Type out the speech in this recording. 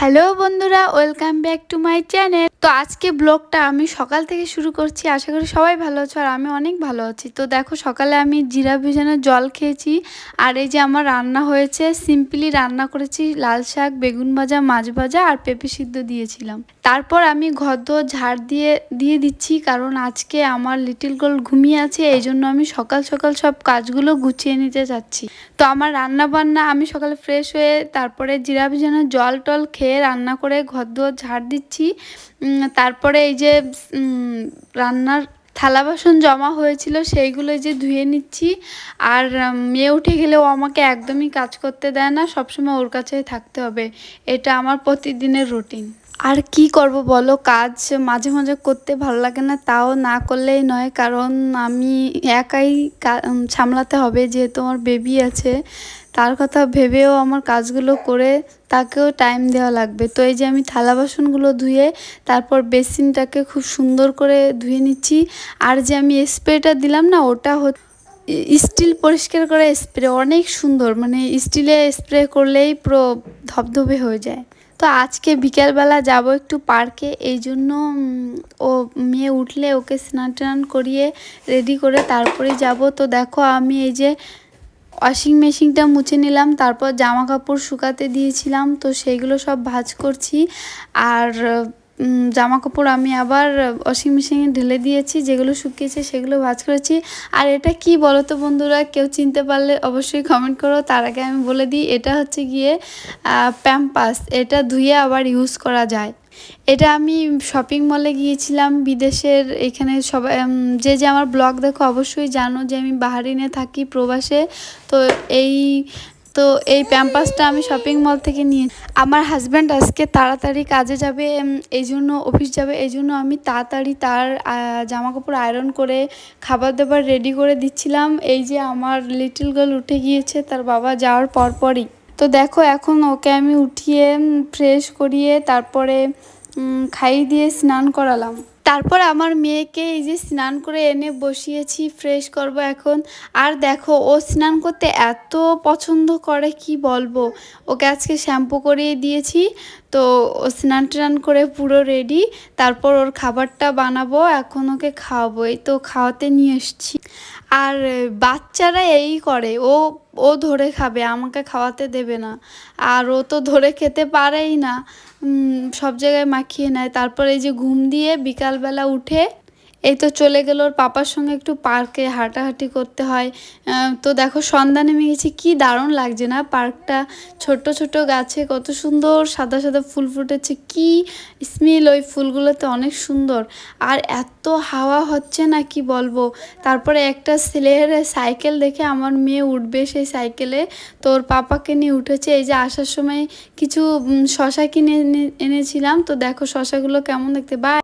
Hello বন্ধুরা, welcome back to my channel. তো আজকে ব্লগটা আমি সকাল থেকে শুরু করছি, আশা করি সবাই ভালো আছো আর আমি অনেক ভালো আছি। তো দেখো, সকালে আমি জিরা ভিজানো জল খেয়েছি আর এই যে আমার রান্না হয়েছে, সিম্পলি রান্না করেছি লাল শাক, বেগুন ভাজা, মাছ ভাজা আর পেঁপে সিদ্ধ দিয়েছিলাম। তারপর আমি ঘর দোর ঝাড় দিয়ে দিয়ে দিচ্ছি কারণ আজকে আমার লিটিল গোল ঘুমিয়ে আছে, এই জন্য আমি সকাল সকাল সব কাজগুলো গুছিয়ে নিতে যাচ্ছি তো আমার রান্না বান্না আমি সকালে ফ্রেশ হয়ে তারপরে জিরা ভিজানো জল টল খেয়ে রান্না করে ঘর দুয়ার ঝাড় দিচ্ছি। তারপরে এই যে রান্নার থালা বাসন জমা হয়েছিল সেইগুলো যে ধুয়ে নিচ্ছি। আর মেয়ে উঠে গেলেও আমাকে একদমই কাজ করতে দেয় না, সবসময় ওর কাছেই থাকতে হবে। এটা আমার প্রতিদিনের রুটিন। আর কি করব বলো? কাজ মাঝে মাঝে করতে ভালো লাগে না, তাও না করলেই নয়। কারণ আমি একাই সামলাতে হবে, যেহেতু আমার বেবি আছে। তার কথা ভেবেও আমার কাজগুলো করে তাকেও টাইম দেওয়া লাগবে। তো এই যে আমি থালা বাসনগুলো ধুয়ে তারপর বেসিনটাকে খুব সুন্দর করে ধুয়ে নিচ্ছি। আর যে আমি স্প্রেটা দিলাম না, ওটা হচ্ছে স্টিল পরিষ্কার করা স্প্রে অনেক সুন্দর। মানে স্টিলে স্প্রে করলেই পুরো ধবধবে হয়ে যায়। তো আজকে বিকেলবেলা যাব একটু পার্কে, এই জন্য ও মেয়ে উঠলে ওকে স্নান টান করিয়ে রেডি করে তারপরে যাব। তো দেখো আমি এই যে ওয়াশিং মেশিনটা মুছে নিলাম, তারপর জামা কাপড় শুকাতে দিয়েছিলাম, তো সেইগুলো সব ভাজ করছি। আর জামা কাপড় আমি আবার ওয়াশিং মেশিনে ঢেলে দিয়েছি, যেগুলো শুকিয়েছে সেগুলো ভাজ করেছি। আর এটা কি বলো তো বন্ধুরা, কেউ চিনতে পারলে অবশ্যই কমেন্ট করো। তার আগে আমি বলে দিই, এটা হচ্ছে গিয়ে প্যাম্পাস এটা ধুয়ে আবার ইউজ করা যায়। এটা আমি শপিং মলে গিয়েছিলাম, বিদেশের এখানে সবাই যে যে আমার ব্লগ দেখো অবশ্যই জানো যে আমি বাহারিনে থাকি প্রবাসে, তো এই তো এই প্যাম্পাসটা আমি শপিং মল থেকে নিয়ে, আমার হাজব্যান্ড আজকে তাড়াতাড়ি কাজে যাবে এই জন্য অফিস যাবে, এই জন্য আমি তাড়াতাড়ি তার জামা কাপড় আয়রন করে খাবার দাবার রেডি করে দিচ্ছিলাম। এই যে আমার লিটল গার্ল উঠে গিয়েছে, তার বাবা যাওয়ার পরপরই। তো দেখো এখন ওকে আমি উঠিয়ে ফ্রেশ করিয়ে তারপরে খাইয়ে দিয়ে স্নান করালাম। তারপর আমার মেয়েকে এই যে স্নান করে এনে বসিয়েছি ফ্রেশ করব এখন। আর দেখো, ও স্নান করতে এত পছন্দ করে, কি বলব? ওকে আজকে শ্যাম্পু করিয়ে দিয়েছি, তো ও স্নান টান করে পুরো রেডি তারপর ওর খাবারটা বানাবো, এখন ওকে খাওয়াবো। এই তো খাওয়াতে নিয়ে এসছি। আর বাচ্চারা এই করে, ও ও ধরে খাবে, আমাকে খাওয়াতে দেবে না। আর ও তো ধরে খেতে পারেই না। সব জায়গায় মাখিয়ে নেয়। তারপর এই যে ঘুম দিয়ে বিকালবেলা উঠে এই তো চলে গেল, ওর পাপার সঙ্গে একটু পার্কে হাঁটাহাঁটি করতে হয়। তো দেখো সন্ধ্যা নেমে গেছে, কি দারুণ লাগছে না? পার্কটা ছোট ছোট গাছে কত সুন্দর, সাদা সাদা ফুল ফুটেছে, কি স্মেল ওই ফুলগুলোতে, অনেক সুন্দর। আর এত হাওয়া হচ্ছে না, কি বলব? তারপরে একটা ছেলের সাইকেল দেখে আমার মেয়ে উঠবে সেই সাইকেলে। তো ওর পাপাকে নিয়ে উঠেছে, এই যে আসার সময় কিছু শশা কিনে এনে- এনেছিলাম। তো দেখো শশাগুলো কেমন দেখতে বা